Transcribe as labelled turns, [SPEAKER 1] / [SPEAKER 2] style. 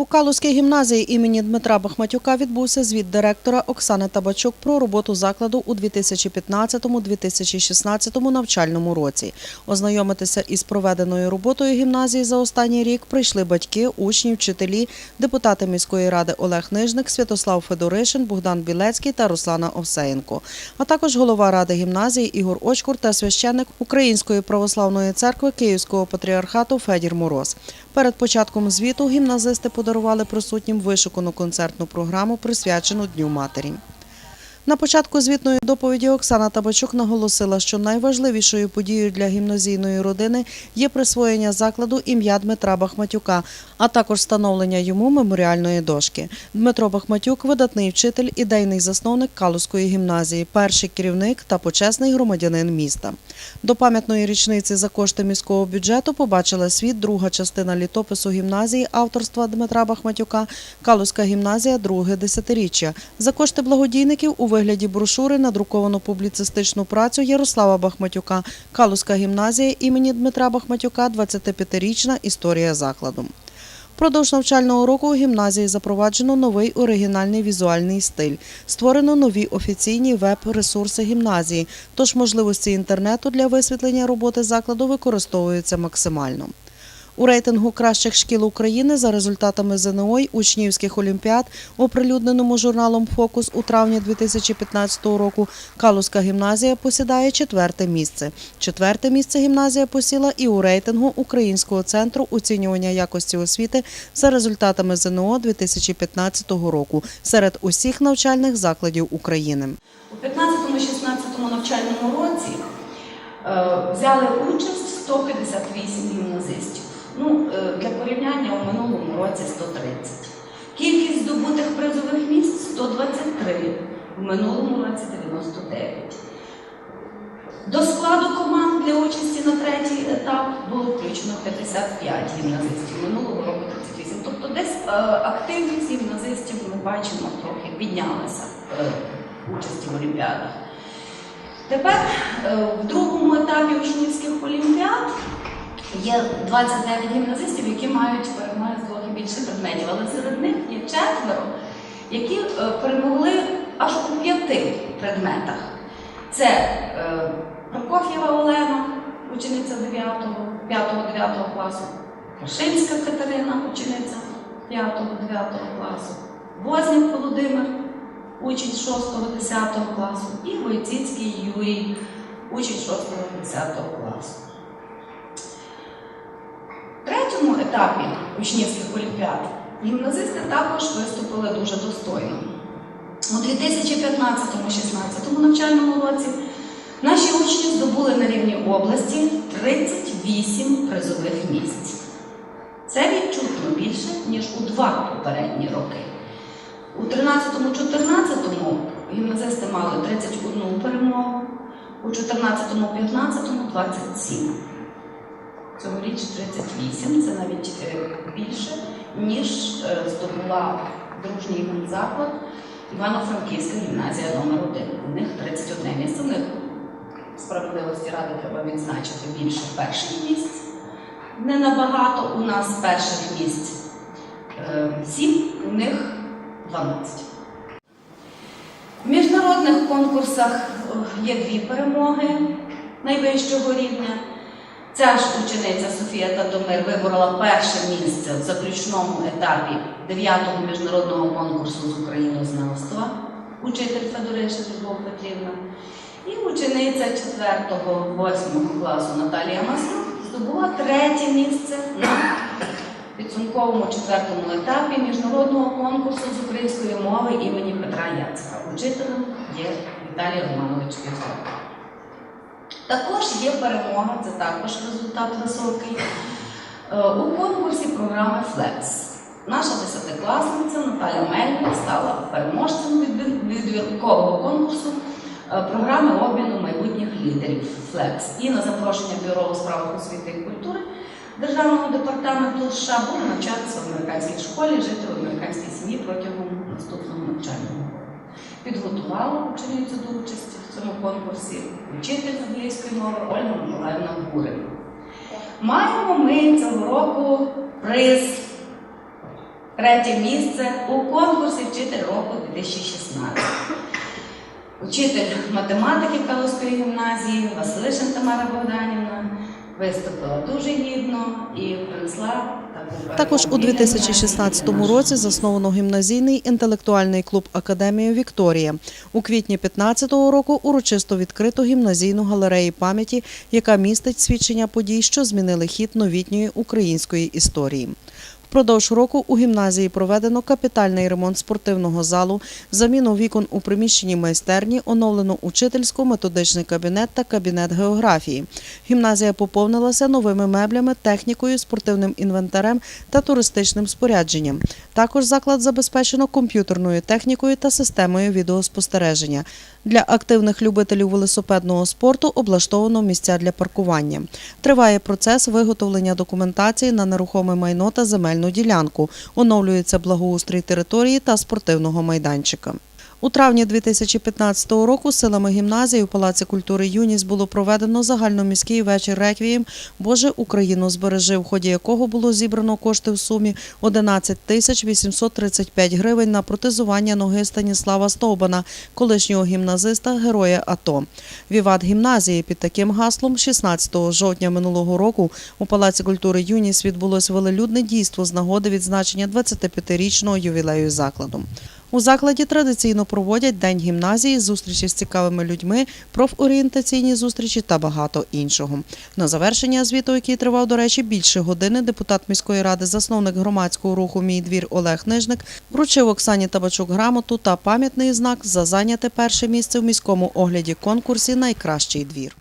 [SPEAKER 1] У Калузькій гімназії імені Дмитра Бахматюка відбувся звіт директора Оксани Табачук про роботу закладу у 2015-2016 навчальному році. Ознайомитися із проведеною роботою гімназії за останній рік прийшли батьки, учні, вчителі, депутати міської ради Олег Нижник, Святослав Федоришин, Богдан Білецький та Руслана Овсеєнко, а також голова ради гімназії Ігор Очкур та священник Української православної церкви Київського патріархату Федір Мороз. Перед початком звіту гімназисти подарували присутнім вишукану концертну програму, присвячену Дню матері. На початку звітної доповіді Оксана Табачук наголосила, що найважливішою подією для гімназійної родини є присвоєння закладу ім'я Дмитра Бахматюка, а також встановлення йому меморіальної дошки. Дмитро Бахматюк видатний вчитель, ідейний засновник Калузької гімназії, перший керівник та почесний громадянин міста. До пам'ятної річниці за кошти міського бюджету побачила світ друга частина літопису гімназії авторства Дмитра Бахматюка Калузька гімназія друге десятиріччя. За кошти благодійників у вигляді брошури надруковано публіцистичну працю Ярослава Бахматюка Калузька гімназія імені Дмитра Бахматюка 25-річна історія закладу. Продовж навчального року у гімназії запроваджено новий оригінальний візуальний стиль. Створено нові офіційні веб-ресурси гімназії, тож можливості інтернету для висвітлення роботи закладу використовуються максимально. У рейтингу кращих шкіл України за результатами ЗНО й учнівських олімпіад, оприлюдненому журналом Фокус у травні 2015 року, Калузька гімназія посідає четверте місце. Четверте місце гімназія посіла і у рейтингу Українського центру оцінювання якості освіти за результатами ЗНО 2015 року серед усіх навчальних закладів України.
[SPEAKER 2] У 15-16 навчальному році е, взяли участь 158 гімназистів. Ну, е, для порівняння у минулому році 130. Кількість здобутих призових місць 123, в минулому році 99. До складу команд для участі на третій етап було включено 55 гімназистів, минулого року 38. Тобто десь е, активність гімназистів ми бачимо трохи піднялася е, участі в олімпіадах. Тепер е, в другому етапі учнівських олімпіад є 29 гімназистів, які мають перемоги з двох і більше предметів, але серед них є четверо, які е, перемогли аж у п'яти предметах. Це е, Прокоф'єва Олена, учениця 5-9 класу, Крашинська Катерина, учениця 5-9 класу, Возняк Володимир, учень 6-10 класу, і Войціцький Юрій, учень 6-10 класу. В третьому етапі учнівських олімпіад гімназисти також виступили дуже достойно. У 2015-16 навчальному році наші учні здобули на рівні області 38 призових місць. Це відчутно більше, ніж у два попередні роки. У 13-14 гімназисти мали 31 перемогу, у 14-15 27. Цьогоріч 38, це навіть е, більше, ніж е, здобула дружній заклад Івано-Франківська гімназія номер 1 У них 31 місце. У них справедливості ради треба відзначити більше перших місць. Не набагато у нас перших місць 7, у них 12. В міжнародних конкурсах е, є дві перемоги найвищого рівня. Ця ж учениця Софія Татомир виборола перше місце в заключному етапі 9-го міжнародного конкурсу з українознавства, учитель Федоришин Любов Петрівна. І учениця 4-8 класу Наталія Маслюк здобула третє місце на підсумковому четвертому етапі міжнародного конкурсу з української мови імені Петра Яцика. Учителем є Віталій Романович Півко. Також є перемога, це також результат високий. е, У конкурсі програми Flex. Наша десятикласниця Наталя Мельник стала переможцем відбіркового конкурсу е, програми обміну майбутніх лідерів Flex. І на запрошення Бюро у справах освіти і культури Державного департаменту США буде навчатися в американській школі, жити в американській сім'ї протягом наступного навчального року. Підготувала ученицю до участі в цьому конкурсі вчитель англійської мови Ольга Миколаївна Гурина. Маємо ми цього року приз третє місце у конкурсі Вчитель року 2016. Учитель математики Калузької гімназії Василишин Тамара Богданівна виступила дуже гідно і принесла
[SPEAKER 1] Також у
[SPEAKER 2] перемогу.
[SPEAKER 1] 2016 році засновано гімназійний інтелектуальний клуб Академія Вікторія. У квітні 2015 року урочисто відкрито гімназійну галерею пам'яті, яка містить свідчення подій, що змінили хід новітньої української історії. Впродовж року у гімназії проведено капітальний ремонт спортивного залу, заміну вікон у приміщенні майстерні, оновлено учительську, методичний кабінет та кабінет географії. Гімназія поповнилася новими меблями, технікою, спортивним інвентарем та туристичним спорядженням. Також заклад забезпечено комп'ютерною технікою та системою відеоспостереження. Для активних любителів велосипедного спорту облаштовано місця для паркування. Триває процес виготовлення документації на нерухоме майно та земельну ділянку. Оновлюється благоустрій території та спортивного майданчика. У травні 2015 року силами гімназії у Палаці культури Юність було проведено загальноміський вечір реквієм Боже Україну збережи, в ході якого було зібрано кошти в сумі 11 тисяч 835 гривень на протезування ноги Станіслава Стовбана, колишнього гімназиста, героя АТО. Віват гімназії під таким гаслом 16 жовтня минулого року у Палаці культури Юність відбулось велелюдне дійство з нагоди відзначення 25-річного ювілею закладу. У закладі традиційно проводять день гімназії, зустрічі з цікавими людьми, профорієнтаційні зустрічі та багато іншого. На завершення звіту, який тривав, до речі, більше години, депутат міської ради, засновник громадського руху Мій двір Олег Нижник вручив Оксані Табачук грамоту та пам'ятний знак за зайняте перше місце в міському огляді конкурсі Найкращий двір.